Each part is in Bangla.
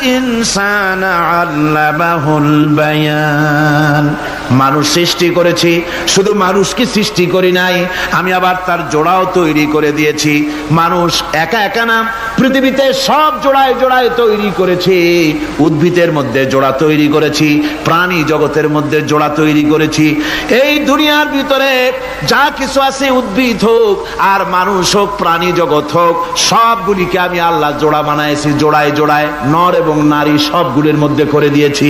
الإنسان علمه البيان. মানুষ সৃষ্টি করেছি, শুধু মানুষকে সৃষ্টি করি নাই, আমি আবার তার জোড়াও তৈরি করে দিয়েছি। মানুষ একা একা না, পৃথিবীতে সব জোড়ায় জোড়ায় তৈরি করেছি। উদ্ভিদের মধ্যে জোড়া তৈরি করেছি, প্রাণী জগতের মধ্যে জোড়া তৈরি করেছি। এই দুনিয়ার ভিতরে যা কিছু আছে উদ্ভিদ হোক, আর মানুষ হোক, প্রাণী জগৎ হোক, সবগুলিকে আমি আল্লাহ জোড়া বানাইছি, জোড়ায় জোড়ায় নর এবং নারী সবগুলির মধ্যে করে দিয়েছি।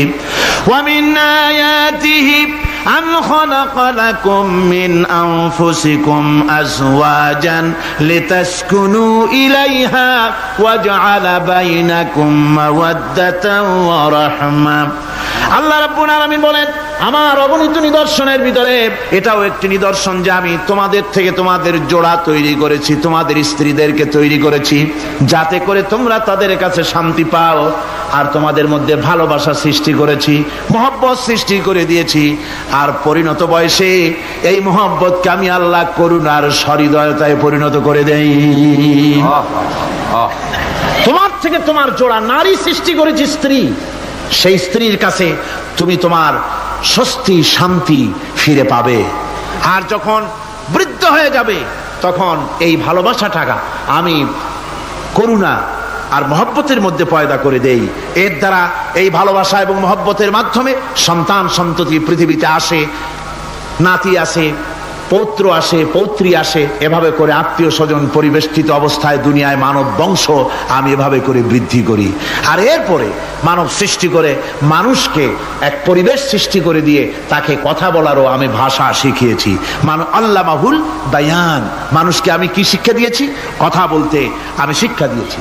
أم خلق لكم من أنفسكم أزواجا لتسكنوا إليها وجعل بينكم مودة ورحمة الله ربنا العالمين بولد আমার অগণিত নিদর্শনের ভিতরে এটাও একটি নিদর্শন যে আমি তোমাদের থেকে তোমাদের জোড়া তৈরি করেছি, তোমাদের স্ত্রীদেরকে তৈরি করেছি, যাতে করে তোমরা তাদের কাছে শান্তি পাও আর তোমাদের মধ্যে ভালোবাসা সৃষ্টি করেছি, মহব্বত সৃষ্টি করে দিয়েছি। আর পরিণত বয়সে এই মহব্বতকে আমি আল্লাহ করুণার সহৃদয়তায় পরিণত করে দেই। তোমার থেকে তোমার জোড়া নারী সৃষ্টি করেছি স্ত্রী। সেই স্ত্রীর কাছে তুমি তোমার স্বস্তি, শান্তি ফিরে পাবে। আর যখন বৃদ্ধ হয়ে যাবে, তখন এই ভালোবাসা টাকা আমি করুণা আর মহব্বতের মধ্যে পয়দা করে দেই। এর দ্বারা এই ভালোবাসা এবং মহব্বতের মাধ্যমে সন্তান সন্ততি পৃথিবীতে আসে, নাতি আসে পৌত্র আসে, পৌত্রী আসে, এভাবে করে আত্মীয় স্বজন পরিবেষ্টিত অবস্থায় দুনিয়ায় মানব বংশ আমি এভাবে করে বৃদ্ধি করি। আর এরপরে মানব সৃষ্টি করে, মানুষকে এক পরিবেশ সৃষ্টি করে দিয়ে তাকে কথা বলারও আমি ভাষা শিখিয়েছি। মানু আল্লাহ মাহুল বায়ান। মানুষকে আমি কি শিক্ষা দিয়েছি? কথা বলতে আমি শিক্ষা দিয়েছি।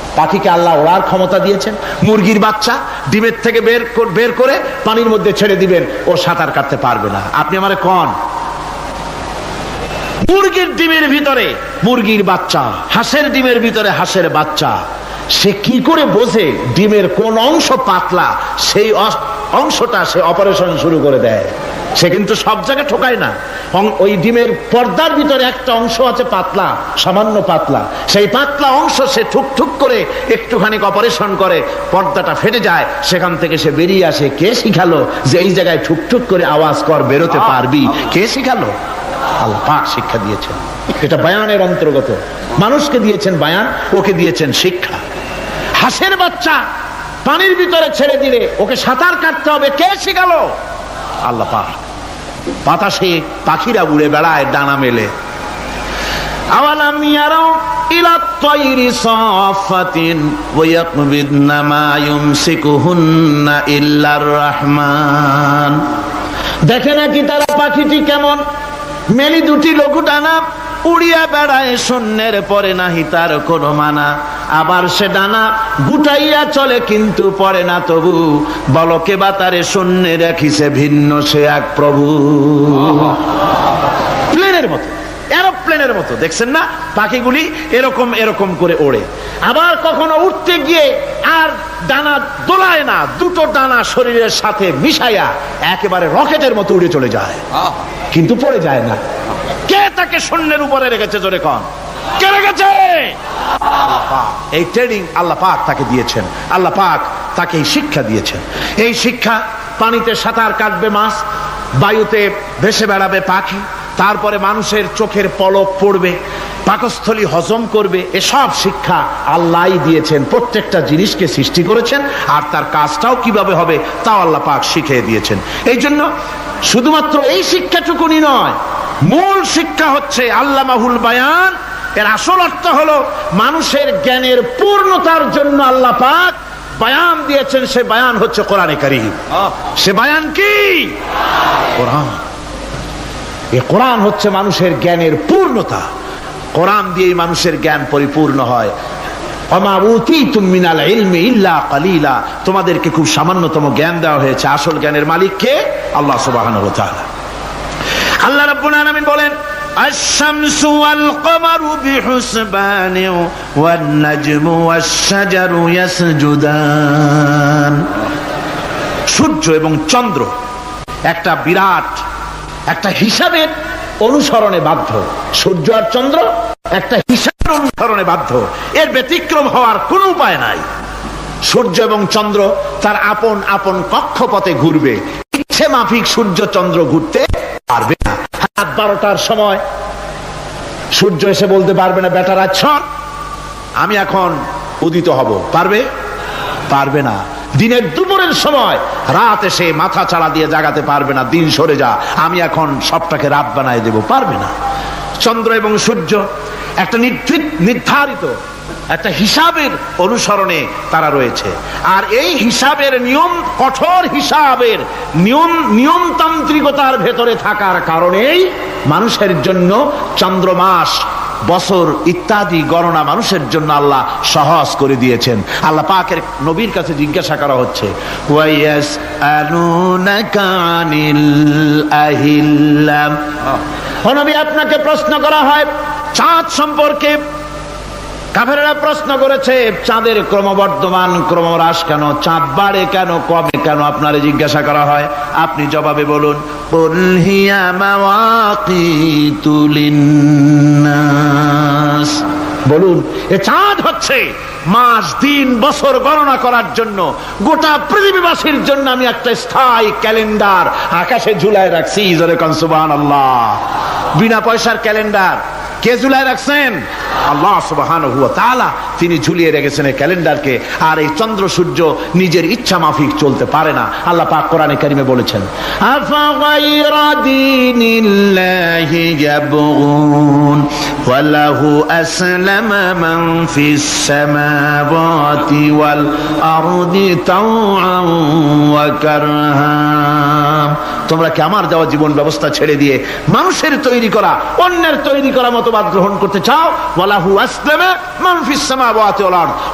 পাখিকে আল্লাহ ওড়ার ক্ষমতা দিয়েছেন। মুরগির বাচ্চা ডিমের থেকে বের বের করে পানির মধ্যে ছেড়ে দিবেন, ও সাঁতার কাটতে পারবে না। আপনি আমার কন? মুরগির ডিমের ভিতরে মুরগির বাচ্চা, হাঁসের ডিমের ভিতরে হাঁসের বাচ্চা। সে কি করে বোঝে ডিমের কোন অংশ পাতলা, সেই অংশটা সে অপারেশন শুরু করে দেয়। সে কিন্তু সব জায়গায় ঠোকায় না। ওই ডিমের পর্দার ভিতরে একটা অংশ আছে পাতলা, সামান্য পাতলা। সেই পাতলা অংশ সে ঠুক ঠুক করে একটুখানি অপারেশন করে, পর্দাটা ফেটে যায়, সেখান থেকে সে বেরিয়ে আসে। কে শিখালো যে এই জায়গায় ঠুক ঠুক করে আওয়াজ কর, বেরোতে পারবি? কে শিখালো? আল্লাহ শিক্ষা দিয়েছেন। এটা বায়ানের অন্তর্গত। মানুষকে দিয়েছেন বায়ান, ওকে দিয়েছেন শিক্ষা। হাঁসের বাচ্চা পানির ভিতরে ছেড়ে দিলে ওকে সাঁতার কাটতে হবে। কে শিখালো? আল্লাহ বাতাসে পাখিরা উড়ে বেড়ায়, ডানা মেলে। ইল্লার রহমান। দেখে নাকি তারা পাখিটি কেমন? মেলি দুটি লঘু ডানা উড়িয়া বেড়ায় শূন্যের পরে নাহি তার কোনো মানা। আবার সে ডানা গুটাইয়া চলে কিন্তু পরে না তবু। বলকে বা তারে শূন্যে রাখিছে ভিন্ন সে এক প্রভু। প্লেনের মতো এরোপ্লেনের মতো দেখছেন না? পাখিগুলি এরকম এরকম করে ওড়ে। আবার কখনো উঠতে গিয়ে আর ডানা দোলায় না দুটো ডানা শরীরের সাথে মিশাইয়া একেবারে রকেটের মতো উড়ে চলে যায়। কিন্তু পড়ে যায় না। তাকে শূন্যের উপরে রেখেছে, জোরে কন। এই ট্রেনিং আল্লাহ পাক তাকে দিয়েছেন। আল্লাহ পাক তাকে এই শিক্ষা দিয়েছেন। এই শিক্ষা পানিতে সাঁতার কাটবে মাছ, বায়ুতে ভেসে বেড়াবে পাখি, তারপরে মানুষের চোখের পলক পড়বে, পাকস্থলী হজম করবে, এসব শিক্ষা আল্লাহই দিয়েছেন। প্রত্যেকটা জিনিসকে সৃষ্টি করেছেন আর তার কাজটাও কীভাবে হবে তাও আল্লাহ পাক শিখিয়ে দিয়েছেন। এই জন্য শুধুমাত্র এই শিক্ষাটুকুনি নয় মূল শিক্ষা হচ্ছে আল্লাহ মাহুল বায়ান। এর আসল অর্থ হলো মানুষের জ্ঞানের পূর্ণতার জন্য আল্লাহ পাক বায়ান দিয়েছেন। সে বায়ান হচ্ছে কোরআনে কারিম। সে বায়ান কি? কোরআন। এ কোরআন হচ্ছে মানুষের জ্ঞানের পূর্ণতা। কোরআন দিয়েই মানুষের জ্ঞান পরিপূর্ণ হয়। তোমাদেরকে খুব সামান্যতম জ্ঞান দেওয়া হয়েছে। আসল জ্ঞানের মালিককে আল্লাহ তাআলা। আল্লাহ রাব্বুল আলামিন বলেন الشمس والقمر بحسبان والنجم والشجر يسجدان সূর্য এবং চন্দ্র একটা বিরাট একটা হিসাবের অনুসরণে বাধ্য সূর্য আর চন্দ্র একটা হিসাবের অনুসরণে বাধ্য এর ব্যতিক্রম হওয়ার কোনো উপায় নাই সূর্য এবং চন্দ্র তার আপন আপন কক্ষপথে ঘুরবে ইচ্ছে মাফিক সূর্য চন্দ্র ঘুরতে পারবে না। রাত বারোটার সময় সূর্য এসে বলতে পারবে না, বেটার আচ্ছন আমি এখন উদিত হব। পারবে? পারবে না। দিনের দুপুরের সময় রাত এসে মাথা চাড়া দিয়ে জাগাতে পারবে না, দিন সরে যা, আমি এখন সবটাকে রাত বানায় দেব। পারবে না। চন্দ্র এবং সূর্য একটা নির্ধারিত একটা হিসাবের অনুসরণে তারা রয়েছে। আর এই হিসাবের নিয়ম কঠোর হিসাবের নিয়ম, নিয়মতান্ত্রিকতার ভেতরে থাকার কারণেই মানুষের জন্য চন্দ্রমাস, বছর ইত্যাদি গণনা মানুষের জন্য আল্লাহ সহজ করে দিয়েছেন। আল্লাহ পাকের নবীর কাছে জিজ্ঞাসা করা হচ্ছে আপনাকে প্রশ্ন করা হয়, চাঁদ সম্পর্কে কাফেরেরা প্রশ্ন করেছে, চাঁদের ক্রমবর্ধমান, ক্রমহ্রাস কেন? চাঁদ বাড়ে কেন, কমে কেন? আপনারে জিজ্ঞাসা করা হয়। আপনি জবাবে বলুন "কুল হিয়া বলুন, এ চাঁদ হচ্ছে মাস, দিন, বছর গণনা করার জন্য। গোটা পৃথিবীবাসীর জন্য আমি একটা স্থায়ী ক্যালেন্ডার আকাশে ঝুলায় রাখছি। আল্লাহ বিনা পয়সার ক্যালেন্ডার। কে ঝুলায় রাখছেন? আল্লাহ সুবাহান তাআলা তিনি ঝুলিয়ে রেখেছেন এই ক্যালেন্ডারকে। আর এই চন্দ্র সূর্য নিজের ইচ্ছা মাফিক চলতে পারে না। আল্লাহ পাক কোরআনে কারিমে বলেছেন মান ফিস সামাওয়াতি ওয়াল আরদি তাওআন ওয়া কারহা তোমরা কি আমার দেওয়া জীবন ব্যবস্থা ছেড়ে দিয়ে মানুষের তৈরি করা, অন্যের তৈরি করা মতবাদ গ্রহণ করতে চাও? ওয়ালাহু আসলামা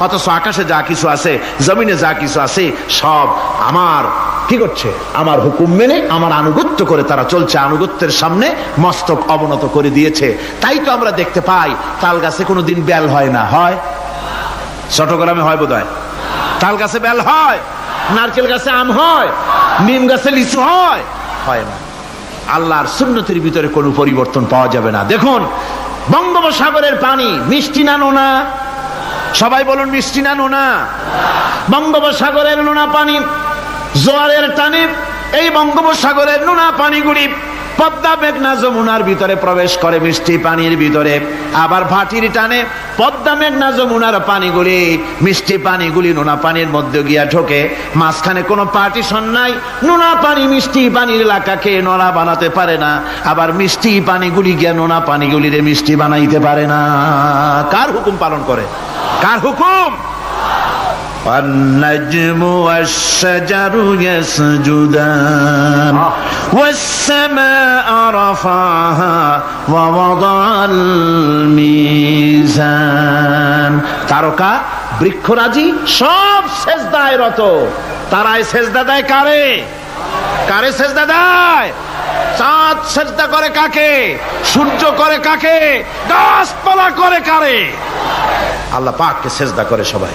অথচ আকাশে যা কিছু আছে, জমিনে যা কিছু আছে, সব আমার। কি করছে? আমার হুকুম মেনে, আমার আনুগত্য করে তারা চলছে। আনুগত্যের সামনে মস্তক অবনত করে দিয়েছে। তাই তো আমরা দেখতে পাই তাল গাছে কোনোদিন বেল হয় না। হয়? চট্টগ্রামে হয় বোধ হয় তাল গাছে বেল হয়? নারকেল গাছে আম হয়? নিম গাছে লিচু হয়? হয় না। আল্লাহর সুন্নতির ভিতরে কোনো পরিবর্তন পাওয়া যাবে না। দেখুন, বঙ্গোপসাগরের পানি মিষ্টি না নোনা? সবাই বলুন মিষ্টি না নোনা? বঙ্গোপসাগরের নোনা পানি, জোয়ারের টানে এই বঙ্গোপসাগরের নোনা পানিগুলি পদ্মা মেঘনা যমুনার ভিতরে প্রবেশ করে মিষ্টি পানির ভিতরে। আবার ভাটির টানে পদ্মা মেঘনা যমুনার পানিগুলি, মিষ্টি পানিগুলি নোনা পানির মধ্যে গিয়া ঢোকে। মাঝখানে কোনো পার্টিশন নাই, নোনা পানি মিষ্টি পানির এলাকাকে নোনা বানাতে পারে না। আবার মিষ্টি পানিগুলি গিয়া নোনা পানিগুলিরে মিষ্টি বানাইতে পারে না। কার হুকুম পালন করে? কার হুকুম? والنجم والشجر يسجدان والسماء رفعها ووضع الميزان তারকা বৃক্ষরাজি সব সেজদায় রত তারাই সেজদা দেয় কারে কারে সেজদা দেয় চাঁদ সেজদা করে কাকে সূর্য করে কাকে গাছপালা করে কারে আল্লাহ পাককে সেজদা করে সবাই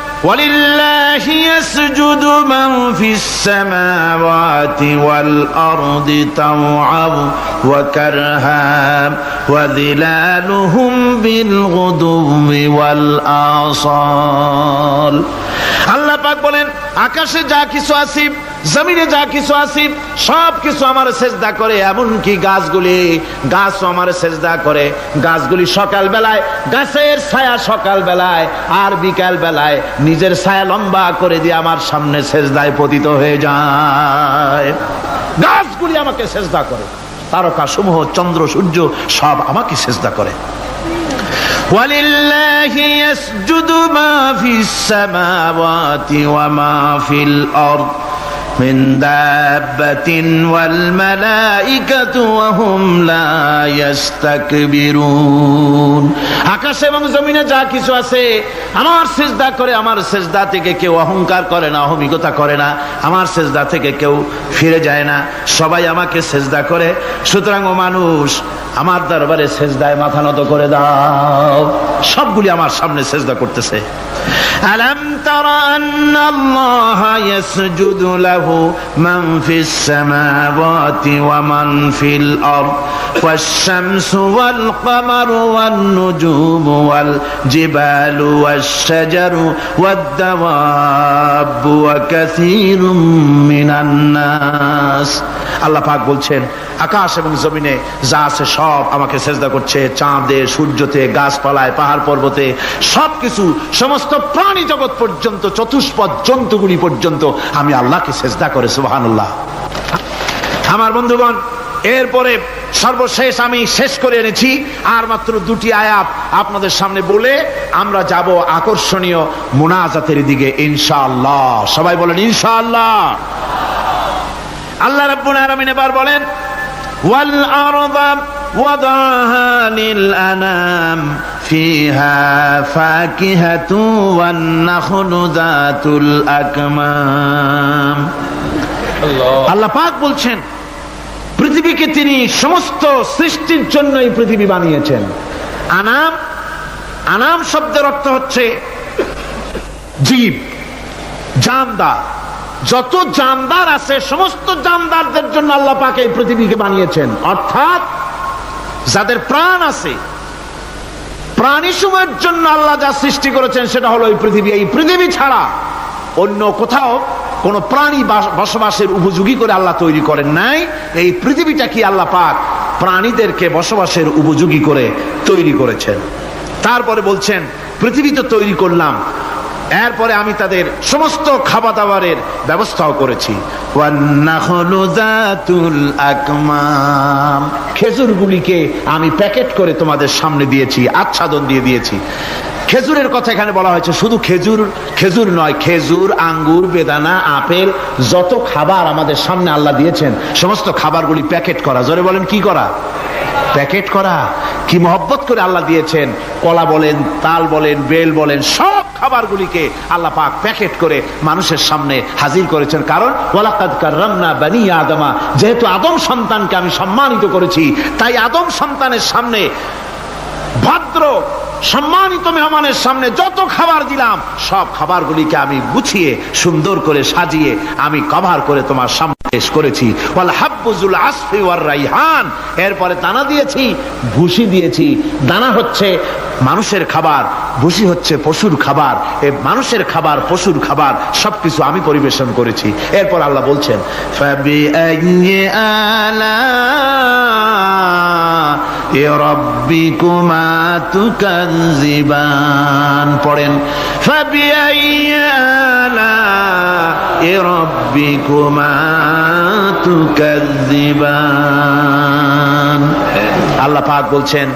ولله يسجد من في السماوات والأرض طوعا وكرها وظلالهم بالغدو والآصال আল্লাহ পাক বলেন আকাশে যা কিছু আছে, জমিনে যা কিছু আছে, সব কিছু আমার সেজদা করে, এমনকি গাছগুলি, গাছও আমার সেজদা করে। গাছগুলি সকাল বেলায় গাছের ছায়া সকাল বেলায় আর বিকাল বেলায় নিজের ছায়া লম্বা করে দিয়ে আমার সামনে সেজদায় পতিত হয়ে যায়। গাছগুলি আমাকে সেজদা করে। তারকা সমূহ চন্দ্র, সূর্য, সব আমাকে সেজদা করে। ولله يسجد ما في السماوات وما في الأرض. من دابة والملائكة وهم لا يستكبرون আকাশ এবং জমিনে যা কিছু আছে আমার সেজদা করে আমার সেজদা থেকে কেউ অহংকার করে না অহমিকতা করে না আমার সেজদা থেকে কেউ ফিরে যায় না সবাই আমাকে সেজদা করে সুতরাং ও মানুষ আমার দরবারে সেজদায় মাথা নত করে দাও সবগুলি আমার সামনে সেজদা করতেছে আলম তারা আন্না আল্লাহ ইয়াসজুদু লাহু মান ফিস সামাওয়াতি ওয়া মান ফিল আরদ والشمس والقمر والنجوم والجبال والشجر والدواب وكثير من الناس আল্লাহ পাক বলছেন আকাশ এবং জমিনে যা আছে সব আমাকে সেজদা করছে চাঁদে সূর্যতে গাছপালায় পাহাড় পর্বতে সবকিছু সমস্ত প্রাণী জগৎ পর্যন্ত, চতুষ্পদ জন্তুগুলি পর্যন্ত আমি আল্লাহকে সেজদা করে, সুবহানাল্লাহ। আমার বন্ধুগণ, এরপরে সর্বশেষ আমি শেষ করে এনেছি, আর মাত্র দুটি আয়াত আপনাদের সামনে বলে আমরা যাব আকর্ষণীয় মুনাজাতের দিকে, ইনশাআল্লাহ। সবাই বলেন, ইনশাআল্লাহ। আল্লাহ রাব্বুল আলামিন এবার বলেন, ওয়াল আরদা ওয়াদাহা লিল আনাম। ফাকিহাতু ওয়ান নাখলু যাতুল আকমাম আল্লাহ পাক বলছেন পৃথিবীকে তিনি সমস্ত সৃষ্টির জন্য এই পৃথিবী বানিয়েছেন। আনাম আনাম শব্দের অর্থ হচ্ছে জীব জানদার। যত জানদার আছে সমস্ত জানদারদের জন্য আল্লাহ পাক এই পৃথিবীকে বানিয়েছেন। অর্থাৎ যাদের প্রাণ আছে প্রাণী সময়ের জন্য আল্লাহ যা সৃষ্টি করেছেন সেটা হলো এই পৃথিবী। এই পৃথিবী ছাড়া অন্য কোথাও কোন প্রাণী বাস- বসবাসের উপযোগী করে আল্লাহ তৈরি করেন নাই। এই পৃথিবীটা কি আল্লাহ পাক প্রাণীদেরকে বসবাসের উপযোগী করে তৈরি করেছেন? তারপরে বলছেন, পৃথিবী তো তৈরি করলাম এরপরে আমি তাদের সমস্ত খাবার দাবারের ব্যবস্থাও করেছি। খেজুরগুলিকে আমি প্যাকেট করে তোমাদের সামনে দিয়েছি, আচ্ছাদন দিয়ে দিয়েছি। খেজুরের কথা এখানে বলা হয়েছে, শুধু খেজুর খেজুর নয়, খেজুর, আঙ্গুর, বেদানা, আপেল, যত খাবার আমাদের সামনে আল্লাহ দিয়েছেন, সমস্ত খাবারগুলি প্যাকেট করা। জোরে বলেন, কি করা? প্যাকেট করা। কি মহব্বত করে আল্লাহ দিয়েছেন? কলা বলেন, তাল বলেন, বেল বলেন, সব খাবারগুলিকে আল্লাহ পাক প্যাকেট করে মানুষের সামনে হাজির করেছেন। কারণ, ওয়ালাকাদ কাররামনা বানি আদমা, যেহেতু আদম সন্তানকে আমি সম্মানিত করেছি, তাই আদম সন্তানের সামনে, ভদ্র, সম্মানিত মেহমানের সামনে যত খাবার দিলাম, সব খাবারগুলিকে আমি গুছিয়ে, সুন্দর করে সাজিয়ে, আমি কভার করে তোমার সামনে পেশ করেছি। হাব্বুজুল আসফি ওয়ার রাইহান, এরপরে দানা দিয়েছি ভুসি দিয়েছি। দানা হচ্ছে মানুষের খাবার ভুসি হচ্ছে পশুর খাবার, এ মানুষের খাবার, পশুর খাবার, সবকিছু আমি পরিবেশন করেছি। এরপর আল্লাহ বলছেন পড়েন আল্লাহ পাক বলছেন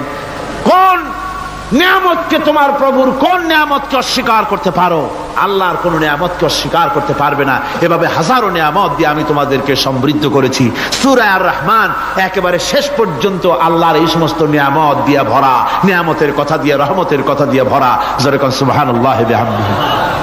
নিয়ামতকে তোমার প্রভুর কোন নিয়ামতকে অস্বীকার করতে পারো? আল্লাহর কোন নিয়ামতকে অস্বীকার করতে পারবে না। এভাবে হাজারো নিয়ামত দিয়ে আমি তোমাদেরকে সমৃদ্ধ করেছি। সুরায় আর রহমান একেবারে শেষ পর্যন্ত আল্লাহর এই সমস্ত নিয়ামত দিয়ে ভরা। নিয়ামতের কথা দিয়ে, রহমতের কথা দিয়ে ভরা। যেরকম সুবাহ বিহামদিহি।